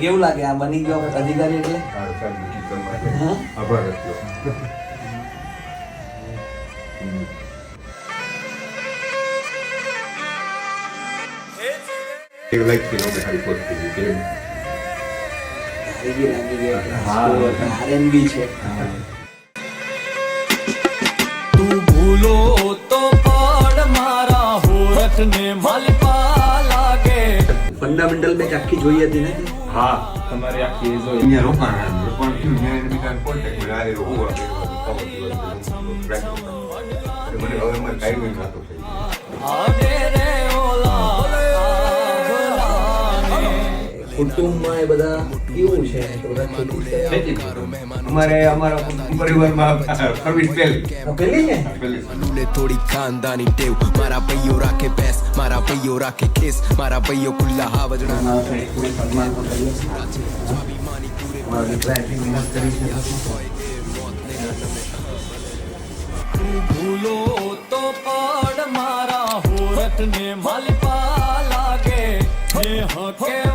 કેવું લાગે? આ બની ગયો અધિકારી એટલે? તું ભૂલો તો પણ મારા હોરઠને માલિપા લાગે. ફંડામેન્ટલ મેચ આખી જોઈ હતી ને? હા, તમારે આખી હોય અહીંયા રોકાણ રોકાણ થયું મેં એને કોન્ટેક્ટ મળ્યા આ રહ્યો મને હવે મને ટાઈમિંગ થતો. થોડી ખાનદાની ટેવ. મારા ભાઈઓ રાખે પેસ મારા ભાઈઓ રાખે કેસ મારા ભાઈઓ ખુલ્લા હાવજડા સ્વાભિમાની ભૂલો તો પડ મારા હોઠ ને મલપા લાગે. હકે